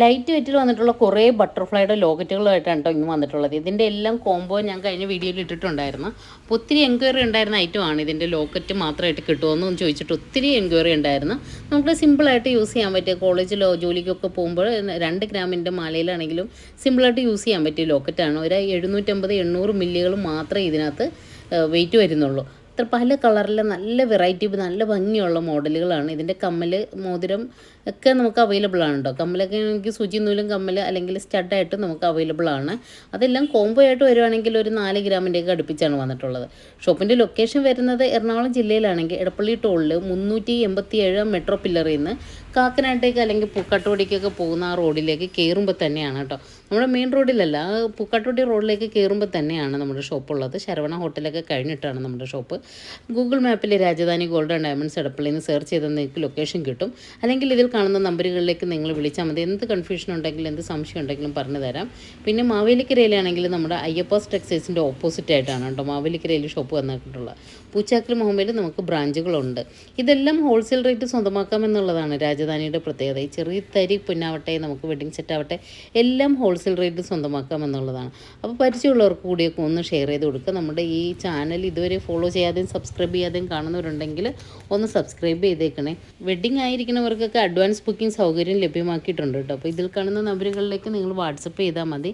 Light വെറ്റിൽ വന്നിട്ടുള്ള കുറേ ബട്ടർഫ്ലൈയുടെ ലോക്കറ്റുകളായിട്ടാണ് കേട്ടോ ഇന്ന് വന്നിട്ടുള്ളത്. ഇതിന്റെ എല്ലാം കോംബോ ഞാൻ കഴിഞ്ഞ വീഡിയോയിൽ ഇട്ടിട്ടുണ്ടായിരുന്നു. അപ്പോൾ ഒത്തിരി എൻക്വയറി ഉണ്ടായിരുന്ന ഐറ്റമാണ് ഇതിന്റെ ലോക്കറ്റ് മാത്രമായിട്ട് കിട്ടുമോ ചോദിച്ചിട്ട് ഒത്തിരി എൻക്വയറി ഉണ്ടായിരുന്നു. നമുക്ക് സിമ്പിളായിട്ട് യൂസ് ചെയ്യാൻ പറ്റിയ കോളേജിലോ ജോലിക്കൊക്കെ പോകുമ്പോൾ രണ്ട് ഗ്രാമിന്റെ മാലയിലാണെങ്കിലും സിമ്പിളായിട്ട് യൂസ് ചെയ്യാൻ പറ്റിയ ലോക്കറ്റാണ് ഒരു എഴുന്നൂറ്റമ്പത് എണ്ണൂറ് മില്ലികൾ മാത്രമേ ഇതിനകത്ത് വെയിറ്റ് വരുന്നുള്ളൂ. അത്ര പല കളറിലെ നല്ല വെറൈറ്റി നല്ല ഭംഗിയുള്ള മോഡലുകളാണ്. ഇതിന്റെ കമ്മൽ മോതിരം ഒക്കെ നമുക്ക് അവൈലബിൾ ആണ് കേട്ടോ കമ്മലൊക്കെ എനിക്ക് സൂചി നൂലും കമ്മൽ അല്ലെങ്കിൽ സ്റ്റഡായിട്ട് നമുക്ക് അവൈലബിൾ ആണ്. അതെല്ലാം കോംബോ ആയിട്ട് വരുവാണെങ്കിൽ ഒരു നാല് ഗ്രാമിന്റെയൊക്കെ അടുപ്പിച്ചാണ് വന്നിട്ടുള്ളത്. ഷോപ്പിന്റെ ലൊക്കേഷൻ വരുന്നത് എറണാകുളം ജില്ലയിലാണെങ്കിൽ എടപ്പള്ളി ടോളിൽ മുന്നൂറ്റി എൺപത്തി ഏഴ് മെട്രോ പില്ലറിൽ നിന്ന് കാക്കനാട്ടേക്ക് അല്ലെങ്കിൽ പൂക്കാട്ടുപടിക്കൊക്കെ പോകുന്ന ആ റോഡിലേക്ക് കയറുമ്പോൾ തന്നെയാണ് കേട്ടോ. നമ്മുടെ മെയിൻ റോഡിലല്ല പൂക്കാട്ടുപടി റോഡിലേക്ക് കയറുമ്പോൾ തന്നെയാണ് നമ്മുടെ ഷോപ്പ് ഉള്ളത് ശരവണ ഹോട്ടലൊക്കെ കഴിഞ്ഞിട്ടാണ് നമ്മുടെ ഷോപ്പ്. ഗൂഗിൾ മാപ്പിൽ രാജധാനി ഗോൾഡ് ആൻഡ് ഡയമണ്ട്സ് എടപ്പള്ളിയിൽ നിന്ന് സെർച്ച് ചെയ്താൽ നിങ്ങൾക്ക് ലൊക്കേഷൻ കിട്ടും. അല്ലെങ്കിൽ ഇതിൽ കാണുന്ന നമ്പറുകളിലേക്ക് നിങ്ങൾ വിളിച്ചാൽ മതി. എന്ത് കൺഫ്യൂഷൻ ഉണ്ടെങ്കിലും എന്ത് സംശയം ഉണ്ടെങ്കിലും പറഞ്ഞു തരാം. പിന്നെ മാവേലിക്കരയിലാണെങ്കിൽ നമ്മുടെ അയ്യപ്പാസ് ടെക്സ്റ്റൈൽസിന്റെ ഓപ്പോസിറ്റ് ആയിട്ടാണ് കേട്ടോ മാവേലിക്കരയിൽ ഷോപ്പ് വന്നിട്ടുള്ളത്. പൂച്ചാക്കൽ മുഹമ്മയിൽ നമുക്ക് ബ്രാഞ്ചുകളുണ്ട് ഇതെല്ലാം ഹോൾസെയിൽ റേറ്റ് സ്വന്തമാക്കാമെന്നുള്ളതാണ് രാജധാനിയുടെ പ്രത്യേകത. ഈ ചെറിയ തരി പൊന്നാവട്ടെ നമുക്ക് വെഡിങ് സെറ്റ് ആവട്ടെ എല്ലാം ഹോൾസെയിൽ റേറ്റ് സ്വന്തമാക്കാമെന്നുള്ളതാണ് അപ്പോൾ പരിചയമുള്ളവർക്ക് കൂടിയൊക്കെ ഒന്ന് ഷെയർ ചെയ്ത് കൊടുക്കുക. നമ്മുടെ ഈ ചാനൽ ഇതുവരെ ഫോളോ ചെയ്യാതെയും സബ്സ്ക്രൈബ് ചെയ്യാതെയും കാണുന്നവരുണ്ടെങ്കിൽ ഒന്ന് സബ്സ്ക്രൈബ് ചെയ്തേക്കണേ. വെഡിങ് ആയിരിക്കുന്നവർക്കൊക്കെ അഡ്വാൻസ് ബുക്കിംഗ് സൗകര്യം ലഭ്യമാക്കിയിട്ടുണ്ട് കേട്ടോ. അപ്പോൾ ഇതിൽ കാണുന്ന നമ്പറുകളിലേക്ക് നിങ്ങൾ വാട്സപ്പ് ചെയ്താൽ മതി.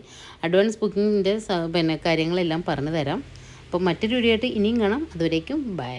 അഡ്വാൻസ് ബുക്കിങ്ങിന്റെ പിന്നെ കാര്യങ്ങളെല്ലാം പറഞ്ഞു തരാം. അപ്പോൾ മറ്റൊരു വീഡിയോ ആയിട്ട് ഇനിയും കാണാം. അതുവരേക്കും ബൈ